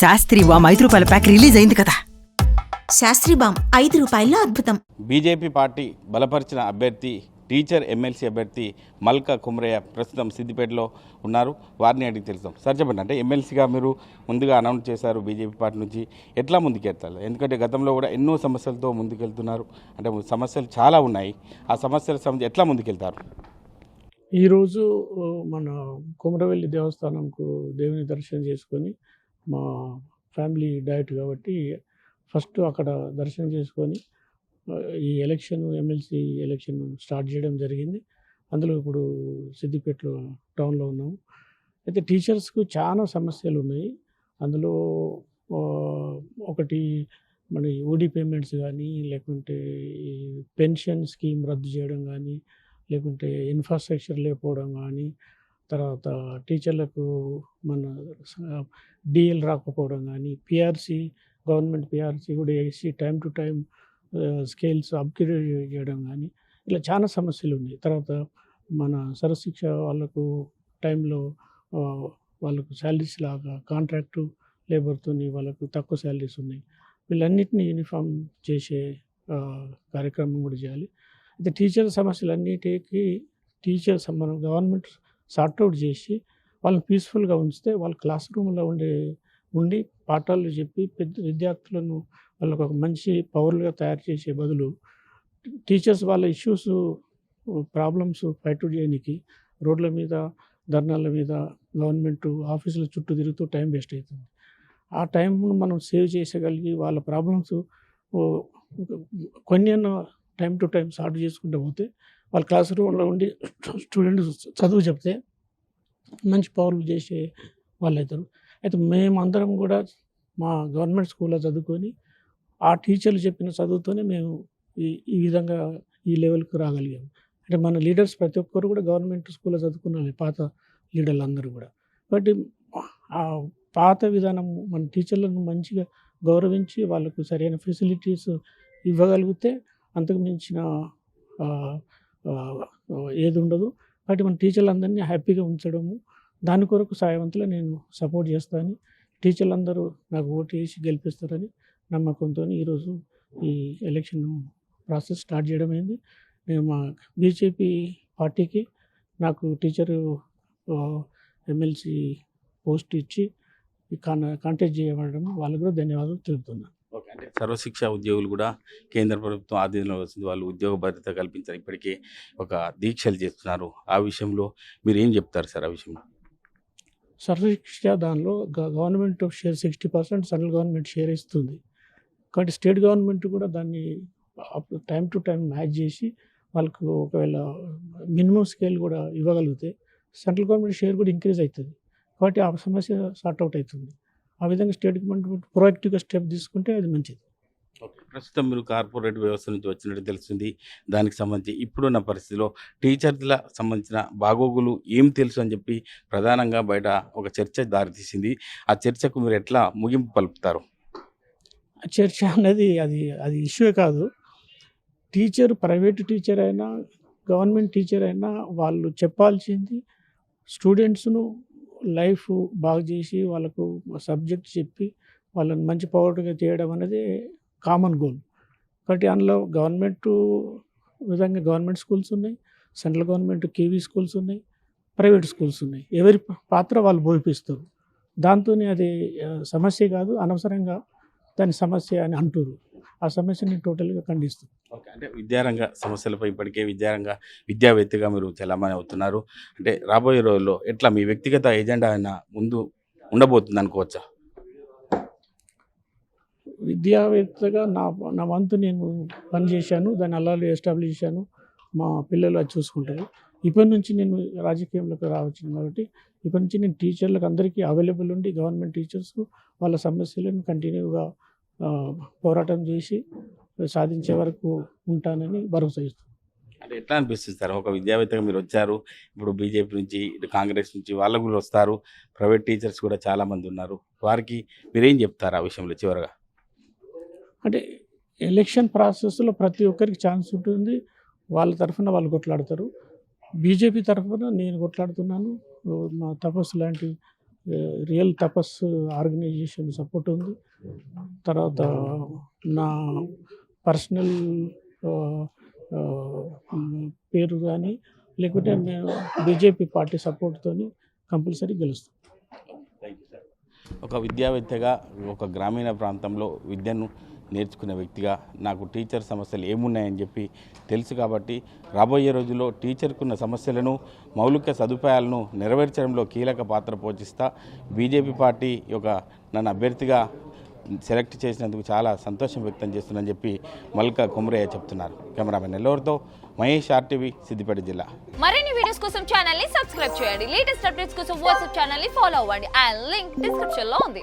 శాస్త్రి వామ్ ఐదు రూపాయల pack release అయింది కదా. శాస్త్రి బామ్ ఐదు రూపాయల్లో అద్భుతం. బీజేపీ పార్టీ బలపరిచిన అభ్యర్థి టీచర్ ఎమ్మెల్సీ అభ్యర్థి మల్కా కుమ్రయ్య ప్రస్తుతం సిద్దిపేటలో ఉన్నారు. వారిని అడిగి తెలుస్తాం సార్ చెప్పండి అంటే ఎమ్మెల్సీగా మీరు ముందుగా అనౌన్స్ చేశారు బీజేపీ పార్టీ నుంచి. ఎట్లా ముందుకెళ్తారు? ఎందుకంటే గతంలో కూడా ఎన్నో సమస్యలతో ముందుకెళ్తున్నారు. అంటే సమస్యలు చాలా ఉన్నాయి. ఆ సమస్యల సంబంధించి ఎట్లా ముందుకెళ్తారు? ఈరోజు మన కుమరవెల్లి దేవస్థానంకు దేవుని దర్శనం చేసుకొని మా ఫ్యామిలీ డైట్ కాబట్టి ఫస్ట్ అక్కడ దర్శనం చేసుకొని ఈ ఎలక్షన్ ఎమ్మెల్సీ ఎలక్షన్ స్టార్ట్ చేయడం జరిగింది. అందులో ఇప్పుడు సిద్దిపేటలో టౌన్లో ఉన్నాము. అయితే టీచర్స్కు చాలా సమస్యలు ఉన్నాయి అందులో ఒకటి మన ఓడి పేమెంట్స్ కానీ లేకుంటే ఈ పెన్షన్ స్కీమ్ రద్దు చేయడం కానీ లేకుంటే ఇన్ఫ్రాస్ట్రక్చర్ లేకపోవడం కానీ తర్వాత టీచర్లకు మన డిఎల్ రాకపోవడం కానీ పిఆర్సి గవర్నమెంట్ పిఆర్సి కూడా వేసి time to time scales upgrade చేయడం కానీ ఇలా చాలా సమస్యలు ఉన్నాయి. తర్వాత మన సరశిక్ష వాళ్ళకు టైంలో వాళ్ళకు శాలరీస్ లాగా కాంట్రాక్టు లేబర్తో వాళ్ళకు తక్కువ శాలరీస్ ఉన్నాయి. వీళ్ళన్నిటిని యూనిఫామ్ చేసే కార్యక్రమం కూడా చేయాలి. అయితే టీచర్ సమస్యలన్నిటికీ టీచర్స్ మనం గవర్నమెంట్ సార్ట్అవుట్ చేసి వాళ్ళని పీస్ఫుల్గా ఉంచితే వాళ్ళ క్లాస్ రూమ్లో ఉండే ఉండి పాఠాలు చెప్పి పెద్ద విద్యార్థులను వాళ్ళకు ఒక మంచి పౌరులుగా తయారు చేసే బదులు టీచర్స్ వాళ్ళ ఇష్యూస్ ప్రాబ్లమ్స్ ఫైట్ చేయడానికి రోడ్ల మీద ధర్నాల మీద గవర్నమెంట్ ఆఫీసుల చుట్టూ తిరుగుతూ టైం వేస్ట్ అవుతుంది. ఆ టైంను మనం సేవ్ చేసగలిగి వాళ్ళ ప్రాబ్లమ్స్ కొన్ని టైం టు టైం సాల్వ్ చేసుకుంటూ పోతే వాళ్ళ క్లాస్ రూమ్లో ఉండి స్టూడెంట్స్ చదువు చెప్తే మంచి పౌరులు చేసే వాళ్ళు అవుతారు. అయితే మేమందరం కూడా మా గవర్నమెంట్ స్కూల్లో చదువుకొని ఆ టీచర్లు చెప్పిన చదువుతోనే మేము ఈ ఈ విధంగా ఈ లెవెల్కి రాగలిగాము అంటే మన లీడర్స్ ప్రతి ఒక్కరు కూడా గవర్నమెంట్ స్కూల్లో చదువుకున్నారు పాత లీడర్లు అందరూ కూడా. కాబట్టి ఆ పాత విధానం మన టీచర్లను మంచిగా గౌరవించి వాళ్ళకు సరైన ఫెసిలిటీస్ ఇవ్వగలిగితే అంతకు మించిన ఏది ఉండదు. కాబట్టి మన టీచర్లందరినీ హ్యాపీగా ఉంచడము దాని కొరకు సాయవంతులు నేను సపోర్ట్ చేస్తాను టీచర్లందరూ నాకు ఓటు వేసి గెలిపిస్తారని నమ్మకంతో ఈరోజు ఈ ఎలక్షన్ ప్రాసెస్ స్టార్ట్ చేయడం అయింది. నేను మా బీజేపీ పార్టీకి నాకు టీచరు ఎమ్మెల్సీ పోస్ట్ ఇచ్చి కాంటాక్ట్ చేయబడడం వాళ్ళకు కూడా ధన్యవాదాలు తెలుపుతున్నాను. సర్వశిక్ష ఉద్యోగులు కూడా కేంద్ర ప్రభుత్వం ఆధీనంలో వస్తుంది వాళ్ళు ఉద్యోగ భద్రత కల్పించారు. ఇప్పటికే ఒక దీక్షలు చేస్తున్నారు. ఆ విషయంలో మీరు ఏం చెప్తారు సార్ ఆ విషయంలో? సర్వశిక్ష దానిలో government share sixty percent central government share ఇస్తుంది. కాబట్టి స్టేట్ గవర్నమెంట్ కూడా దాన్ని టైం టు టైం మ్యాచ్ చేసి వాళ్ళకు ఒకవేళ మినిమం స్కేల్ కూడా ఇవ్వగలిగితే సెంట్రల్ గవర్నమెంట్ షేర్ కూడా ఇంక్రీజ్ అవుతుంది. కాబట్టి ఆ సమస్య సార్ట్అవుట్ అవుతుంది. ఆ విధంగా స్టేట్ గవర్నమెంట్ ప్రొయాక్టివ్గా స్టెప్ తీసుకుంటే అది మంచిది. ఓకే. ప్రస్తుతం మీరు కార్పొరేట్ వ్యవస్థ నుంచి వచ్చినట్టు తెలుస్తుంది. దానికి సంబంధించి ఇప్పుడున్న పరిస్థితిలో టీచర్ల సంబంధించిన బాగోగులు ఏం తెలుసు అని చెప్పి ప్రధానంగా బయట ఒక చర్చ దారితీసింది ఆ చర్చకు మీరు ఎట్లా ముగింపు పలుపుతారు చర్చ అనేది అది అది ఇష్యూ కాదు. టీచర్ ప్రైవేట్ టీచర్ అయినా గవర్నమెంట్ టీచర్ అయినా వాళ్ళు చెప్పాల్సింది స్టూడెంట్స్ను లైఫ్ బాగు చేసి వాళ్ళకు సబ్జెక్ట్ చెప్పి వాళ్ళని మంచి పౌరుడుగా చేయడం అనేది కామన్ గోల్. కాబట్టి అందులో గవర్నమెంట్ విధంగా గవర్నమెంట్ స్కూల్స్ ఉన్నాయి సెంట్రల్ గవర్నమెంట్ కేవీ స్కూల్స్ ఉన్నాయి ప్రైవేట్ స్కూల్స్ ఉన్నాయి. ఎవరి పాత్ర వాళ్ళు బోధిపిస్తారు. దాంతో అది సమస్య కాదు అనవసరంగా దాని సమస్య అని అంటారు ఆ సమస్యని టోటల్గా ఖండిస్తుంది ఓకే. అంటే విద్యారంగ సమస్యలపై ఇప్పటికే విద్యారంగ విద్యావేత్తగా మీరు చలామణి అవుతున్నారు. అంటే రాబోయే రోజుల్లో ఎట్లా మీ వ్యక్తిగత ఎజెండా అయినా ముందు ఉండబోతుంది అనుకోవచ్చా? విద్యావేత్తగా నా నా వంతు నేను పనిచేశాను దాన్ని అలాగే ఎస్టాబ్లిష్ చేశాను. మా పిల్లలు అది చూసుకుంటారు. ఇప్పటి నుంచి నేను రాజకీయంలోకి రావచ్చాను కాబట్టి ఇప్పటి నుంచి నేను టీచర్లకు అందరికీ అవైలబుల్ ఉండి గవర్నమెంట్ టీచర్స్ వాళ్ళ సమస్యలను కంటిన్యూగా పోరాటం చేసి సాధించే వరకు ఉంటానని భరోసా ఇస్తున్నాను అంటే ఎట్లా అనిపిస్తుంది సార్? ఒక విద్యావేత్తగా మీరు వచ్చారు ఇప్పుడు బీజేపీ నుంచి ఇటు కాంగ్రెస్ నుంచి వాళ్ళు కూడా వస్తారు ప్రైవేట్ టీచర్స్ కూడా చాలా మంది ఉన్నారు. వారికి మీరేం చెప్తారు ఆ విషయంలో చివరగా? అంటే ఎలక్షన్ ప్రాసెస్లో ప్రతి ఒక్కరికి ఛాన్స్ ఉంటుంది వాళ్ళ తరఫున వాళ్ళు కొట్లాడతారు. బీజేపీ తరఫున నేను కొట్లాడుతున్నాను. మా తపస్సు లాంటి రియల్ తపస్సు ఆర్గనైజేషన్ సపోర్ట్ ఉంది. తర్వాత నా పర్సనల్ పేరు కానీ లేకుంటే మేము. బీజేపీ పార్టీ సపోర్ట్తోని కంపల్సరీ గెలుస్తాం. ఒక విద్యావేత్తగా ఒక గ్రామీణ ప్రాంతంలో విద్యను నేర్చుకునే వ్యక్తిగా నాకు టీచర్ సమస్యలు ఏమున్నాయని చెప్పి తెలుసు కాబట్టి రాబోయే రోజుల్లో టీచర్కున్న సమస్యలను మౌలిక సదుపాయాలను నెరవేర్చడంలో కీలక పాత్ర పోషిస్తా బీజేపీ పార్టీ యొక్క నన్ను అభ్యర్థిగా సెలెక్ట్ చేసినందుకు చాలా సంతోషం వ్యక్తం చేస్తున్నానని చెప్పి మల్కా కుమరయ్య చెప్తున్నారు. కెమెరామెన్ నెల్లూరుతో మహేష్ ఆర్టీవీ సిద్దిపేట జిల్లా. మరిన్ని వీడియోస్ కోసం ఛానల్ని సబ్స్క్రైబ్ చేయండి. లేటెస్ట్ అప్డేట్స్ కోసం వాట్సాప్ ఛానల్ని ఫాలో అవ్వండి. అండ్ లింక్ డిస్క్రిప్షన్లో ఉంది.